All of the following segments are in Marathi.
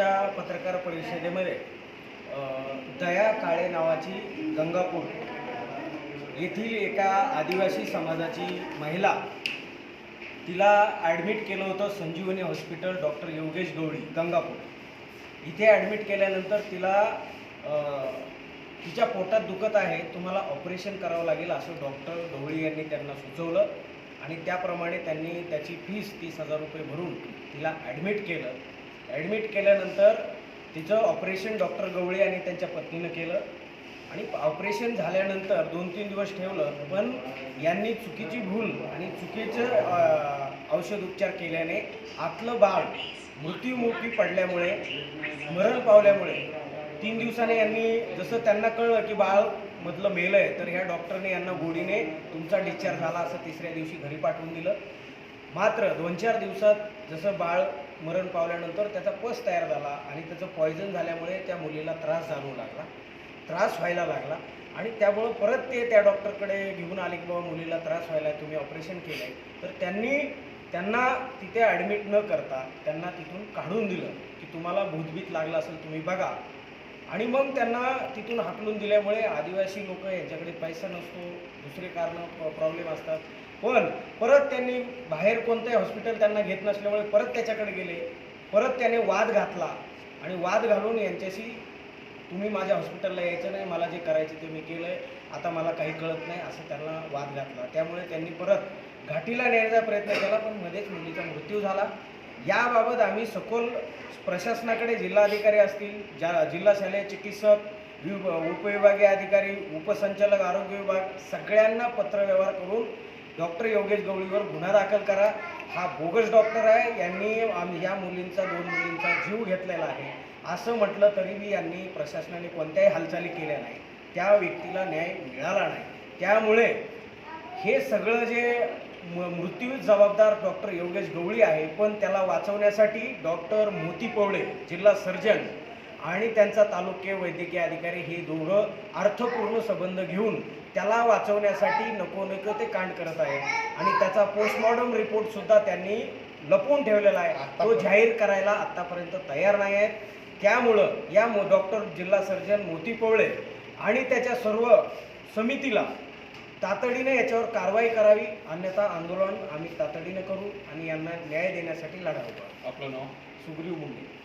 आजच्या पत्रकार परिषदेमध्ये दया काळे नावाची गंगापूर येथील एका आदिवासी समाजाची महिला तिला ॲडमिट केलं होतं संजीवनी हॉस्पिटल डॉक्टर योगेश गवळी गंगापूर. इथे ॲडमिट केल्यानंतर तिला तिच्या पोटात दुखत आहे तुम्हाला ऑपरेशन करावं लागेल असं डॉक्टर गवळी यांनी त्यांना सुचवलं आणि त्याप्रमाणे त्यांनी त्याची फीस तीस हजार रुपये भरून तिला ॲडमिट केलं. ॲडमिट केल्यानंतर तिचं ऑपरेशन डॉक्टर गवळे आणि त्यांच्या पत्नीनं केलं. आणि ऑपरेशन झाल्यानंतर दोन तीन दिवस ठेवलं पण यांनी चुकीची भूल आणि चुकीचं औषध उपचार केल्याने आतलं बाळ मृत्युमुखी पडल्यामुळे मरण पावल्यामुळे तीन दिवसाने यांनी जसं त्यांना कळलं की बाळ मधलं मेलं आहे तर ह्या डॉक्टरने यांना गोडीने तुमचा डिस्चार्ज झाला असं तिसऱ्या दिवशी घरी पाठवून दिलं. मात्र दोन चार दिवसात जसं बाळ मरण पावल्यानंतर त्याचा पस तयार झाला आणि त्याचं पॉयझन झाल्यामुळे त्या मुलीला त्रास जाणवू लागला. त्रास व्हायला लागला आणि त्यामुळं परत ते त्या डॉक्टरकडे घेऊन आले की बाबा मुलीला त्रास व्हायला तुम्ही ऑपरेशन केलं आहे तर त्यांनी त्यांना तिथे ॲडमिट न करता त्यांना तिथून काढून दिलं की तुम्हाला भूतभीत लागलं असेल तुम्ही बघा. आणि मग त्यांना तिथून हाकलून दिल्यामुळे आदिवासी लोक यांच्याकडे पैसा नसतो दुसरे कारणं प्रॉब्लेम असतात. पण परत त्यांनी बाहेर कोणतंही हॉस्पिटल त्यांना घेत नसल्यामुळे परत त्याच्याकडे गेले. परत त्याने वाद घातला. आणि वाद घालून यांच्याशी तुम्ही माझ्या हॉस्पिटलला यायचं नाही मला जे करायचं ते मी केलं आहे आता मला काही कळत नाही असं त्यांना वाद घातला. त्यामुळे त्यांनी परत घाटीला नेण्याचा प्रयत्न केला पण मध्येच मुलीचा मृत्यू झाला. याबाबत आम्ही सखोल प्रशासनाकडे जिल्हाधिकारी असतील ज्या जिल्हा शालेय चिकित्सक विभ उपविभागीय अधिकारी उपसंचालक आरोग्य विभाग सगळ्यांना पत्रव्यवहार करून डॉक्टर योगेश गवळीवर गुन्हा दाखल करा. हा बोगस डॉक्टर आहे. यांनी या मुलींचा दोन मुलींचा जीव घेतलेला आहे. असं म्हटलं तरी मी यांनी प्रशासनाने कोणत्याही हालचाली केल्या नाही. त्या व्यक्तीला न्याय मिळाला नाही. त्यामुळे हे सगळं जे म मृत्यू जबाबदार डॉक्टर योगेश गवळी आहे पण त्याला वाचवण्यासाठी डॉक्टर मोती पवळे जिल्हा सर्जन आणि त्यांचा तालुक्य वैद्यकीय अधिकारी हे दोघं अर्थपूर्ण संबंध घेऊन त्याला वाचवण्यासाठी नको नको ते कांड करत आहेत. आणि त्याचा पोस्टमॉर्टम रिपोर्ट सुद्धा त्यांनी लपवून ठेवलेला आहे. तो जाहीर करायला आतापर्यंत तयार नाही आहेत. त्यामुळं या मो डॉक्टर जिल्हा सर्जन मोती पवळे आणि त्याच्या सर्व समितीला तातडीने याच्यावर कारवाई करावी. अन्यथा आंदोलन आम्ही तातडीने करू आणि यांना न्याय देण्यासाठी लढा आपलं नाव? सुग्रीव मुंडे.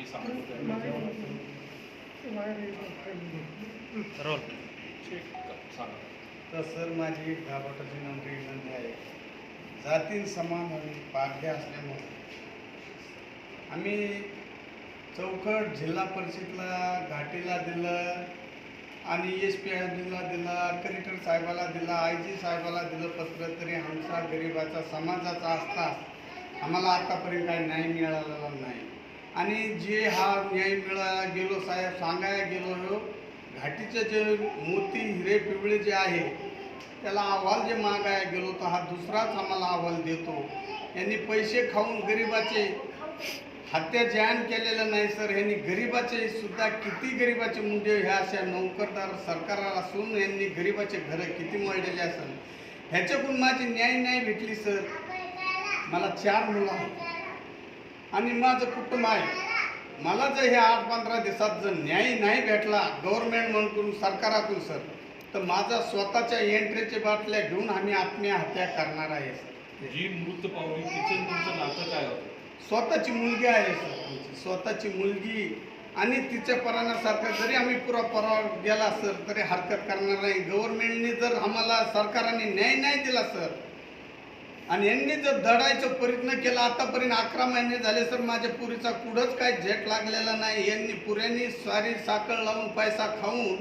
आम्ही सांगतो रोल. सांगा. तर सर माझी एक गाभाटाची नोंदणी विनंती आहे. जातीन समान आणि पारध्या असल्यामुळे. आम्ही चौकट जिल्हा परिषदला घाटीला दिलं आणि एस पी दिला दिला कलेक्टर साहेबाला दिला आय जी साहेबाला दिलं पत्र तरी आमचा गरिबाचा समाजाचा असता आम्हाला आतापर्यंत काही न्याय मिळालेला नाही. आणि जे हा न्याय मिळायला गेलो साहेब सांगायला गेलो हो घाटीचे जे मोती हिरे पिवळे जे आहे त्याला अहवाल जे मागायला गेलो तर हा दुसराच आम्हाला अहवाल देतो. यांनी पैसे खाऊन गरिबाचे हत्या जॅन केलेलं नाही सर यांनी गरिबाचे सुद्धा किती गरिबाचे मुंडे ह्या अशा नोकरदार सरकाराला असून यांनी गरिबाचे घरं किती मोडलेले असेल? ह्याच्याकडून माझी न्याय नाही भेटली सर. मला चार मुलं आहेत. आणि माझं कुटुंब आहे. मला जर ह्या आठ पंधरा दिवसात जर न्याय नाही भेटला गव्हर्नमेंट म्हणून सरकारातून सर तर माझा स्वतःच्या एंट्रीच्या बाटल्या घेऊन आम्ही आत्महत्या करणार आहे. सर जी मृत पावली तिचं तुमचं नातं काय होतं? स्वतःची मुलगी आहे सर आमची. स्वतःची मुलगी आणि तिच्या पराण्यासारखं जरी आम्ही पुरा परावा गेला सर तरी हरकत करणार नाही. गव्हर्नमेंटने जर आम्हाला सरकारने न्याय नाही दिला सर आणि यांनी जर दडायचा प्रयत्न केला आतापर्यंत अकरा महिने झाले सर माझ्या पुरीचा कुठंच काय झेट लागलेला नाही. यांनी पुऱ्यांनी सारी साखळ लावून पैसा खाऊन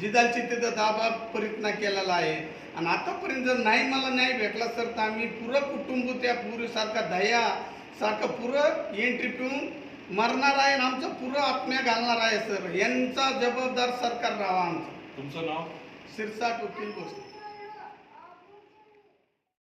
जिदालची तिथं दाबा प्रयत्न केलेला आहे. आणि आतापर्यंत जर नाही मला न्याय भेटला सर तर आम्ही पुरं कुटुंब त्या पुरीसारखा दया सारखं पुरं एंट्री पिऊन मरणार आहे आणि आमचं पुरं आत्म्या घालणार आहे सर. यांचा जबाबदार सरकार राहावा आमचं. तुमचं नाव? शिरसाट वकील गोष्ट